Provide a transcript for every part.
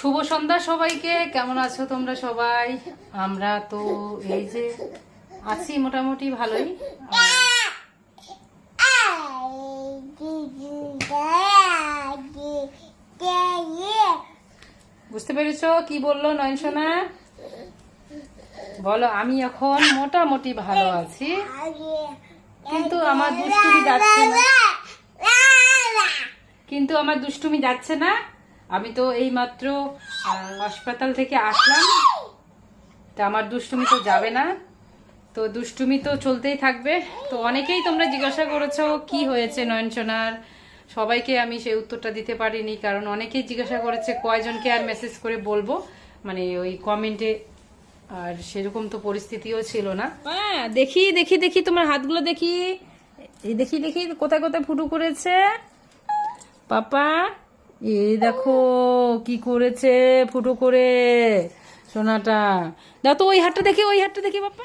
শুভ সন্ধ্যা সবাইকে। কেমন আছো তোমরা সবাই? আমরা তো এই যে আছি মোটামুটি ভালোই। বুঝতে পেরেছ কি বলল নয়নসোনা? বলো, আমি এখন মোটামুটি ভালো আছি। কিন্তু আমার দুষ্টুমি যাচ্ছে না। কিন্তু আমার দুষ্টুমি যাচ্ছে না। আমি তো এই মাত্র হাসপাতাল থেকে আসলাম। তা আমার দুষ্টুমি তো যাবে না। তো দুষ্টুমি তো চলতেই থাকবে। তো অনেকেই তোমরা জিজ্ঞাসা করেছ, কি হয়েছে নয়নচনার সবাইকে আমি সেই উত্তরটা দিতে পারিনি, কারণ অনেকেই জিজ্ঞাসা করেছে, কয়জনকে আর মেসেজ করে বলব? মানে ওই কমেন্টে আর সেরকম তো পরিস্থিতিও ছিল না। হ্যাঁ দেখি দেখি দেখি, তোমার হাতগুলো দেখি। এই দেখি দেখি, কোথায় কোথায় ফুটু করেছে? পাপা এই দেখো, কি করেছে, ফুটো করে, সোনাটা। দাও তো ওই হাটটা দেখি, ওই হাটটা দেখি পাপা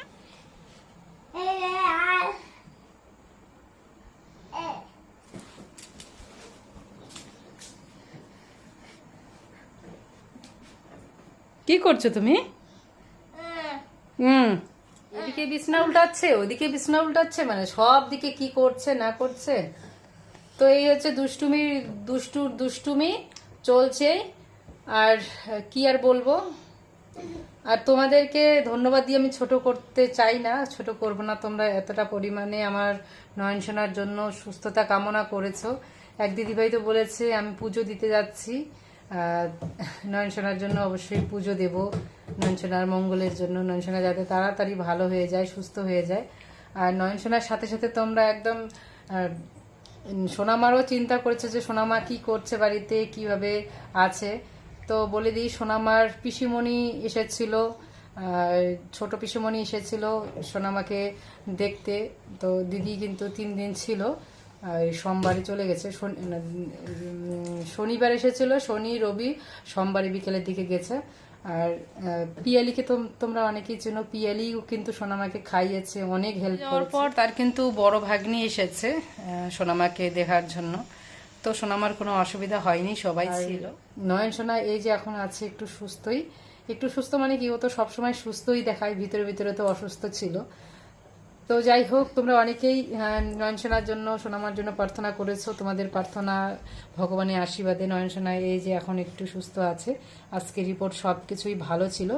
কি করছ তুমি? হুম। এদিকে বিছনা উল্টাচ্ছে, ওদিকে বিছনা উল্টাচ্ছে মানে সব দিকে কি করছে, না করছে? তো এই হচ্ছে দুষ্টুমি দুষ্টুর দুষ্টুমি চলছে। আর কি আর বলব? আর তোমাদেরকে ধন্যবাদ দিয়ে আমি ছোট করতে চাই না, ছোট করব না। তোমরা এতটা পরিমাণে আমার নয়ন সোনার জন্য সুস্থতা কামনা করেছ। এক দিদিভাই তো বলেছে, আমি পুজো দিতে যাচ্ছি। নয়ন সোনার জন্য অবশ্যই পুজো দেব। নয়ন সোনার মঙ্গলের জন্য। নয়ন সোনা যাতে তাড়াতাড়ি ভালো হয়ে যায়, সুস্থ হয়ে যায়। আর নয়ন সোনার সাথে সাথে তোমরা একদম সোনামারও চিন্তা করেছে যে সোনামা কি করছে বাড়িতে, কীভাবে আছে। তো বলে দিই, সোনামার পিসিমণি এসেছিল ছোট পিসিমণি এসেছিল সোনামাকে দেখতে। তো দিদি কিন্তু তিন দিন ছিল সোমবারে চলে গেছে। শনি- শনিবার এসেছিল, শনি, রবি, সোমবারে বিকেলের দিকে গেছে। আর পিয়ালি পিয়ালিকে তো তোমরা অনেকেই চেনো। পিয়ালি কিন্তু সোনামাকে খাইয়েছে অনেক হেল্প করার পর তার কিন্তু বড় ভাগ্নি এসেছে সোনামাকে দেখার জন্য। তো সোনামার কোনো অসুবিধা হয়নি সবাই ছিল। নয়ন সোনা এই যে এখন আছে একটু সুস্থই। একটু সুস্থ মানে কি ও তো সবসময় সুস্থই দেখায় ভিতরে ভিতরে তো অসুস্থ ছিল। তো যাই হোক তোমরা অনেকেই আহ, নয়ন সোনার জন্য সোনামার জন্য প্রার্থনা করেছ। তোমাদের প্রার্থনা ভগবানের আশীর্বাদে নয়ন সোনা এই যে এখন একটু সুস্থ আছে। আজকে রিপোর্ট সব কিছুই ভালো ছিল।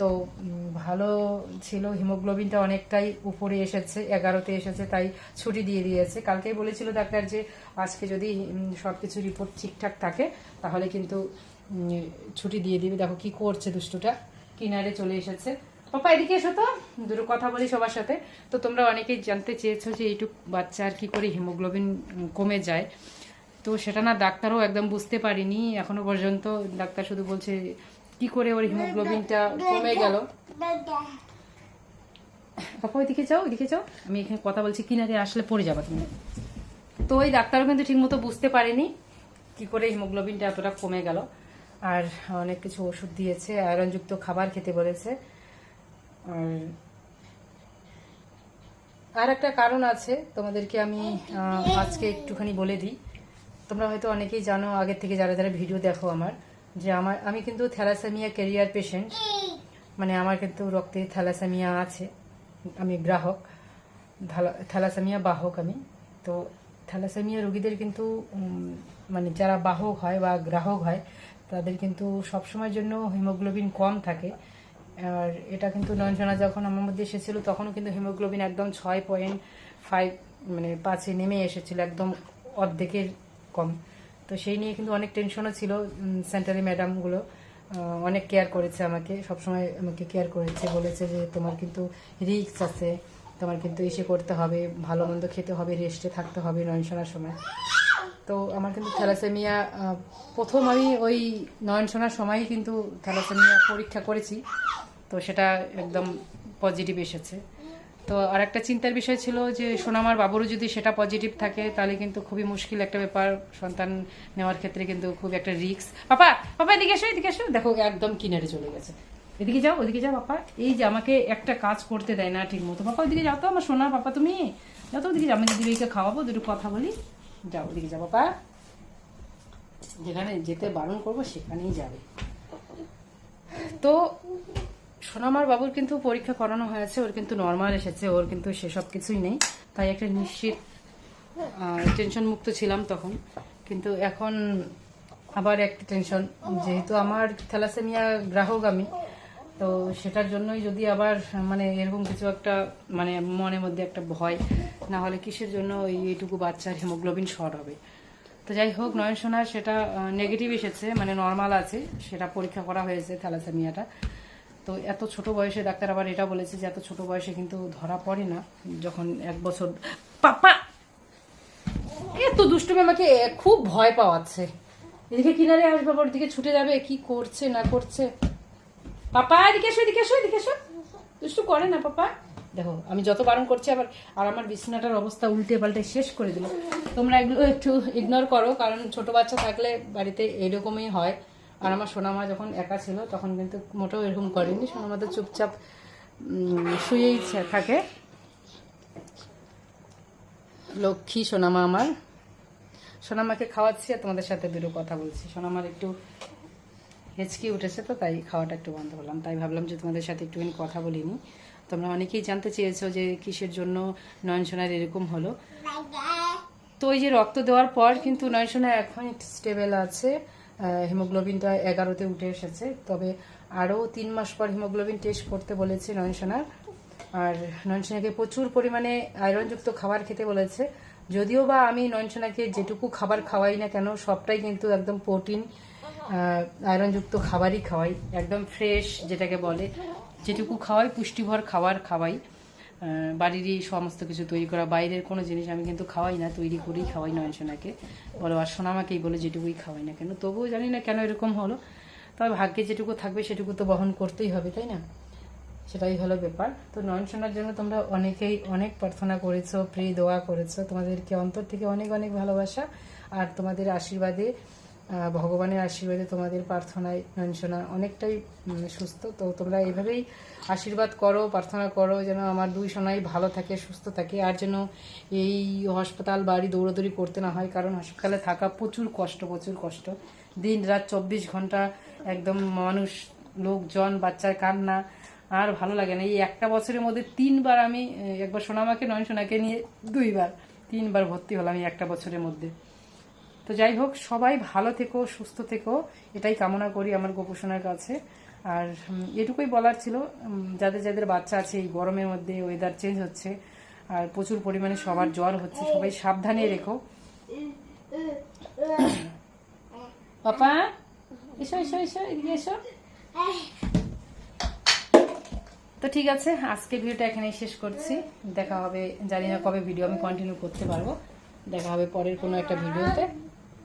তো ভালো ছিল। হিমোগ্লোবিনটা অনেকটাই উপরে এসেছে এগারোতে এসেছে তাই ছুটি দিয়ে দিয়েছে। কালকেই বলেছিল ডাক্তার যে আজকে যদি সব কিছু রিপোর্ট ঠিকঠাক থাকে তাহলে কিন্তু ছুটি দিয়ে দিবে। দেখো কি করছে দুষ্টুটা। কিনারে চলে এসেছে। পাপা, এদিকে এসো তো। দুটো কথা বলি সবার সাথে। তো তোমরা অনেকেই জানতে চেয়েছো যে এইটুক আর কি করে হিমোগ্লোবিন কমে যায়। তো সেটা না ডাক্তারও একদম বুঝতে পারিনি। এখনও পর্যন্ত ডাক্তার শুধু বলছে কি করে ওর হিমোগ্লোবিনটা কমে গেল। পাপা, ওইদিকে যাও ওইদিকে যাও। আমি এখানে কথা বলছি, কিনারে আসলে পড়ে যাবা তুমি। তো ওই ডাক্তারও কিন্তু ঠিকমতো বুঝতে পারেনি কি করে হিমোগ্লোবিনটা এতটা কমে গেল। আর অনেক কিছু ওষুধ দিয়েছে, আয়রনযুক্ত খাবার খেতে বলেছে। আর একটা কারণ আছে, তোমাদেরকে আমি আজকে একটুখানি বলে দিই। তোমরা হয়তো অনেকেই জানো, আগের থেকে যারা যারা ভিডিও দেখো আমার, যে আমার, আমি কিন্তু থ্যালাসেমিয়া ক্যারিয়ার পেশেন্ট। মানে আমার কিন্তু রক্তে থ্যালাসেমিয়া আছে, আমি গ্রাহক। থ্যালা- থ্যালাসেমিয়া বাহক আমি। তো থ্যালাসেমিয়া রোগীদের কিন্তু মানে যারা বাহক হয় বা গ্রাহক হয়, তাদের কিন্তু সবসময়ের জন্য হিমোগ্লোবিন কম থাকে। আর এটা কিন্তু নয়নজনা যখন আমার মধ্যে এসেছিল, তখনও কিন্তু হিমোগ্লোবিন একদম ছয় পয়েন্ট ফাইভ মানে পাঁচে নেমে এসেছিল, একদম অর্ধেকের কম। তো সেই নিয়ে কিন্তু অনেক টেনশনও ছিল সেন্টারি ম্যাডামগুলো অনেক কেয়ার করেছে আমাকে, সবসময় আমাকে কেয়ার করেছে, বলেছে যে তোমার কিন্তু রিক্স আছে, তোমার কিন্তু এসে করতে হবে, ভালো মন্দ খেতে হবে রেস্টে থাকতে হবে নয়নসোনার সময়। তো আমার কিন্তু থ্যালাসেমিয়া প্রথম আমি ওই নয়নসোনার সময়ই কিন্তু থ্যালাসেমিয়া পরীক্ষা করেছি। তো সেটা একদম পজিটিভ এসেছে। তো আর একটা চিন্তার বিষয় ছিল যে, সোনামার বাবুরও যদি সেটা পজিটিভ থাকে, তাহলে কিন্তু খুবই মুশকিল একটা ব্যাপার। সন্তান নেওয়ার ক্ষেত্রে কিন্তু খুব একটা রিস্ক পাপা পাপা, এদিকে এসো এদিকে এসো। দেখো একদম কিনারে চলে গেছে। এদিকে যাও, ওদিকে যাও, পাপা। এই যে আমাকে একটা কাজ করতে দেয় না ঠিক মতো পাপা, ওদিকে যাও তো, আমার সোনা, পাপা, তুমি। যাও তো, ওদিকে যাও। আমি দিদিভাইকে খাওয়াবো, দুটো কথা বলি। যাও, ওদিকে যাও, পাপা। যেখানে যেতে বারণ করব, সেখানেই যাবে। তো সোনামার বাবুর কিন্তু পরীক্ষা করানো হয়েছে, ওর কিন্তু নর্মাল এসেছে, ওর কিন্তু সেসব কিছুই নেই। তাই একটা নিশ্চিত টেনশন মুক্ত ছিলাম তখন। কিন্তু এখন আবার একটা টেনশন যেহেতু আমার থ্যালাসেমিয়া গ্রাহক আমি তো সেটার জন্যই যদি আবার মানে এরকম কিছু একটা মানে মনের মধ্যে একটা ভয় না হলে কিসের জন্য ওই এইটুকু বাচ্চার হিমোগ্লোবিন শর্ট হবে? তো যাই হোক নয়ন সোনার সেটা নেগেটিভ এসেছে মানে নর্মাল আছে, সেটা পরীক্ষা করা হয়েছে থ্যালাসেমিয়াটা তো এত ছোট বয়সে ডাক্তার আবার এটা বলেছে যে এত ছোট বয়সে কিন্তু ধরা পড়ে না। যখন এক বছর পাপা! এত দুষ্টুমি আমাকে খুব ভয় পাওয়াচ্ছে। এদিকে কিনারে আসবে ওর দিকে ছুটে যাবে, কি করছে, না করছে? পাপা, এদিকে এসো এদিকে এসো এদিকে এসো। দুষ্টু করে না পাপা। দেখো, আমি যত বারণ করছি, আবার, আর আমার বিছানাটার অবস্থা উল্টে পাল্টে শেষ করে দিল তোমরা এগুলো একটু ইগনোর করো, কারণ ছোট বাচ্চা থাকলে বাড়িতে এরকমই হয়। আর আমার সোনামা যখন একা ছিল তখন কিন্তু মোটেও এরকম করেনি। সোনামা তো চুপচাপ শুয়েই থাকে। লক্ষ্মী সোনামা আমার। সোনামাকে খাওয়াচ্ছি আর তোমাদের সাথে দুটো কথা বলছি। সোনামার একটু হেঁচকি উঠেছে তো তাই খাওয়াটা একটু বন্ধ করলাম। তাই ভাবলাম যে তোমাদের সাথে একটুখানি কথা বলিনি। তোমরা অনেকেই জানতে চেয়েছো যে কিসের জন্য নয়ন সোনার এরকম হলো। তো ওই যে রক্ত দেওয়ার পর কিন্তু নয়ন সোনা এখন একটু স্টেবল আছে। হিমোগ্লোবিনটা এগারোতে উঠে এসেছে। তবে আরও তিন মাস পর হিমোগ্লোবিন টেস্ট করতে বলেছে নয়ন সোনার আর নয়ন সোনাকে প্রচুর পরিমাণে আয়রনযুক্ত খাবার খেতে বলেছে। যদিও বা আমি নয়ন সোনাকে যেটুকু খাবার খাওয়াই না কেন, সবটাই কিন্তু একদম প্রোটিন আয়রনযুক্ত খাবারই খাওয়াই। একদম ফ্রেশ যেটাকে বলে। যেটুকু খাওয়াই, পুষ্টিভর খাবার খাওয়াই। বাড়িরই সমস্ত কিছু তৈরি করা, বাইরের কোনো জিনিস আমি কিন্তু খাওয়াই না, তৈরি করেই খাওয়াই নয়ন সোনাকে বলো, আর সোনামাকেই বলে যেটুকুই খাওয়াই না কেন। তবুও জানি না কেন এরকম হলো। তবে ভাগ্যে যেটুকু থাকবে সেটুকু তো বহন করতেই হবে, তাই না? সেটাই হলো ব্যাপার। তো নয়ন শোনার জন্য তোমরা অনেকেই অনেক প্রার্থনা করেছ প্রে দোয়া করেছ। তোমাদেরকে অন্তর থেকে অনেক অনেক ভালোবাসা। আর তোমাদের আশীর্বাদে ভগবানের আশীর্বাদে তোমাদের প্রার্থনায় সোনা অনেকটাই সুস্থ। তো তোমরা এইভাবেই আশীর্বাদ করো, প্রার্থনা করো, যেন আমার দুই সোনাই ভালো থাকে, সুস্থ থাকে, আর যেন এই হাসপাতাল, বাড়ি, দৌড়াদৌড়ি করতে না হয়, কারণ হাসপাতালে থাকা প্রচুর কষ্ট প্রচুর কষ্ট। দিন রাত চব্বিশ ঘণ্টা একদম মানুষ, লোকজন, বাচ্চার কান্না, আর ভালো লাগে না। এই একটা বছরের মধ্যে তিনবার আমি একবার সোনামাকে নয় সোনাকে নিয়ে দুইবার, তিনবার ভর্তি হলাম এই একটা বছরের মধ্যে। তো যাই হোক, সবাই ভালো থেকো, সুস্থ থেকো। এটাই কামনা করি আমার গোপোষণার কাছে। আর এটুকুই বলার ছিল যাদের যাদের বাচ্চা আছে, এই গরমের মধ্যে ওয়েদার চেঞ্জ হচ্ছে, আর প্রচুর পরিমাণে সবার জ্বর হচ্ছে, সবাই সাবধানে রেখো। পাপা, এসো এসো এসো, এদিকে এসো। তো ঠিক আছে আজকে ভিডিওটা এখানেই শেষ করছি। দেখা হবে, জানি না কবে ভিডিও আমি কন্টিনিউ করতে পারব। দেখা হবে পরের কোনো একটা ভিডিওতে।